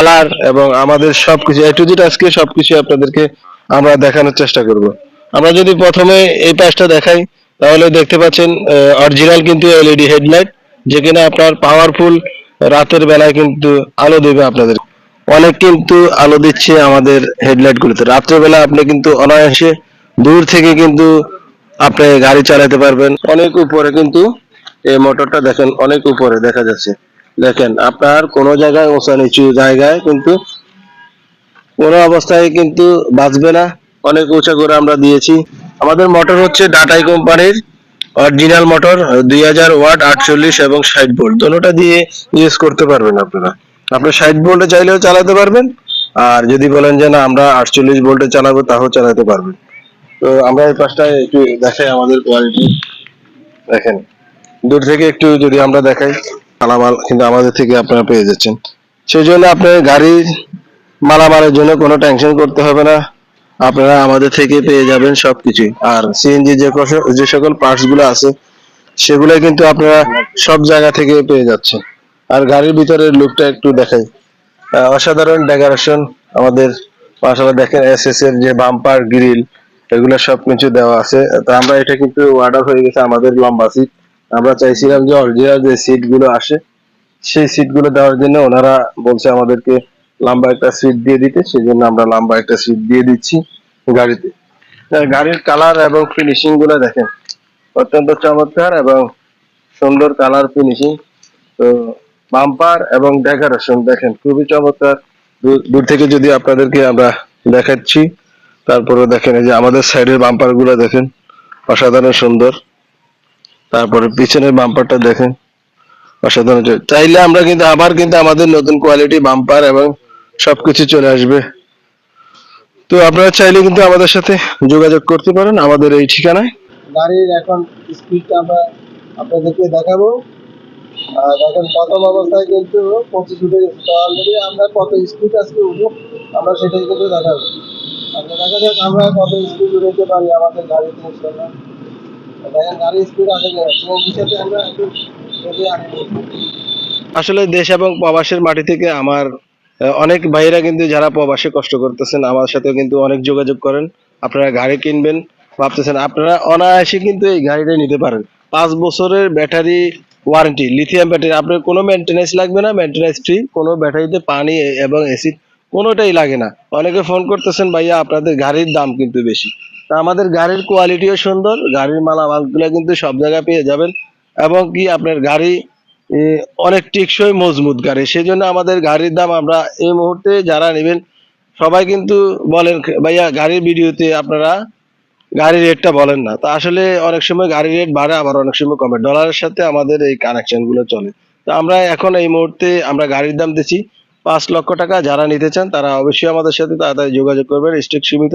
Colour এবং আমাদের সবকিছু এ টু জেড আজকে সবকিছু আপনাদেরকে আমরা দেখানোর চেষ্টা করব। আমরা যদি প্রথমে এই পাশটা দেখাই, তাহলে দেখতে পাচ্ছেন অরিজিনাল কিন্তু এলইডি হেডলাইট যে কিনা আপনার পাওয়ারফুল রাতের বেলায় কিন্তু আলো দেবে আপনাদের। অনেক কিন্তু আলো দিচ্ছে আমাদের হেডলাইট গুলোতে। রাত্রেবেলা আপনি কিন্তু অনায়াসে দূর থেকে কিন্তু আপনি গাড়ি চালাতে পারবেন। অনেক উপরে কিন্তু এই মোটরটা দেখেন, অনেক উপরে দেখা যাচ্ছে। দেখেন, আপনার কোনো জায়গায় উঁচা নিচু জায়গায় কিন্তু কোনো অবস্থায় কিন্তু বাঁচবে না। অনেক উঁচা করে আমরা দিয়েছি। আমাদের মোটর হচ্ছে ডাটাই কোম্পানির অরিজিনাল মোটর, দুই হাজার ওয়াট, আটচল্লিশ এবং ষাট ভোল্ট। দোনোটা দিয়ে ইউজ করতে পারবেন আপনারা। আপনি ষাট ভোল্টে চাইলেও চালাতে পারবেন, আর যদি বলেন যে না, আমরা আটচল্লিশ ভোল্টে চালাবো, তাও চালাতে পারবেন। তো আমরা এই পাশটায় একটু দেখাই আমাদের কোয়ালিটি দেখেন, দূর থেকে একটু যদি আমরা দেখাই। মালামাল কিন্তু আমাদের থেকে আপনারা পেয়ে যাচ্ছেন। সেই জন্য আপনার গাড়ির মালামালের জন্য কোনো টেনশন করতে হবে না। আপনারা আমাদের থেকে পেয়ে যাবেন সবকিছুই আর সিএনজি যে যে সকল পার্টসগুলো আছে, সেগুলো কিন্তু আপনারা সব জায়গা থেকে পেয়ে যাচ্ছেন। আর গাড়ির ভিতরের লুকটা একটু দেখাই। অসাধারণ ডেকোরেশন আমাদের মাসালা দেখেন এস এস এর যে বাম্পার গ্রিল এগুলো সব কিছু দেওয়া আছে। তো আমরা এটা কিন্তু অর্ডার হয়ে গেছে আমাদের লম্বা সিট আমরা চাইছিলাম যে অরিজিনাল যে সিটগুলো আসে, সেই সিটগুলো দেওয়ার জন্য ওনারা বলছে আমাদেরকে লম্বা একটা সিট দিয়ে দিতে সেই জন্য আমরা লম্বা একটা সিট দিয়ে দিচ্ছি গাড়িতে। গাড়ির কালার এবং ফিনিশিংগুলো দেখেন, অত্যন্ত চমৎকার এবং সুন্দর কালার ফিনিশিং তো বাম্পার এবং ডেকোরেশন দেখেন, খুবই চমৎকার। দূর- থেকে যদি আপনাদেরকে আমরা দেখাচ্ছি, তারপরে দেখেন এই যে আমাদের সাইডের বাম্পারগুলো দেখেন, অসাধারণ সুন্দর। তারপরে পিছনের বাম্পারটা দেখেন। অসাধারণ চাইলে আমরা কিন্তু আবার কিন্তু আমাদের নতুন কোয়ালিটি বাম্পার এবং সবকিছু চলে আসবে। তো আপনারা চাইলে কিন্তু আমাদের সাথে যোগাযোগ করতে পারেন আমাদের এই ঠিকানায়। গাড়ির এখন স্পিডটা আমরা আপনাদেরকে দেখাবো। এখন প্রথম অবস্থায় কিন্তু পঁচিশ উঠে গেছে অলরেডি আমরা কত স্পিড আজকে উঠবো, আমরা সেটাই কিন্তু দেখাবো। আচ্ছা দেখা যাক আমরা কত স্পিড উঠাতে পারি আমাদের গাড়িতে ইনশাল্লাহ আসলে দেশ এবং প্রবাসের মাটি থেকে আমার অনেক ভাইরা কিন্তু যারা প্রবাসে কষ্ট করতেছেন, আমার সাথে কিন্তু অনেক যোগাযোগ করেন। আপনারা গাড়ি কিনবেন, ভাবতেছেন আপনারা অনায়াসে কিন্তু এই গাড়িটা নিতে পারেন। পাঁচ বছরের ব্যাটারি ওয়ারেন্টি লিথিয়াম ব্যাটারি আপনার কোনো মেনটেন্যান্স লাগবে না মেনটেন্যান্স ফ্রি কোনো ব্যাটারিতে পানি এবং অ্যাসিড কোনোটাই লাগে না। অনেকে ফোন করতেছেন, ভাইয়া, আপনাদের গাড়ির দাম কিন্তু বেশি। আমাদের গাড়ির কোয়ালিটিও সুন্দর, গাড়ির মালামালগুলো কিন্তু সব জায়গায় পেয়ে যাবেন এবং কি আপনার গাড়ি অনেক টেকসই মজবুত গাড়ি। সেই জন্য আমাদের গাড়ির দাম আমরা এই মুহূর্তে যারা নেবেন, সবাই কিন্তু বলেন, ভাইয়া, গাড়ির ভিডিওতে আপনারা গাড়ির রেটটা বলেন না। তো আসলে অনেক সময় গাড়ির রেট বাড়ে, আবার অনেক সময় কমে। ডলারের সাথে আমাদের এই কানেকশনগুলো চলে। তো আমরা এখন এই মুহূর্তে আমরা গাড়ির দাম দিচ্ছি পাঁচ লক্ষ টাকা। যারা নিতে চান, তারা অবশ্যই আমাদের সাথে তাড়াতাড়ি যোগাযোগ করবেন। স্টক সীমিত।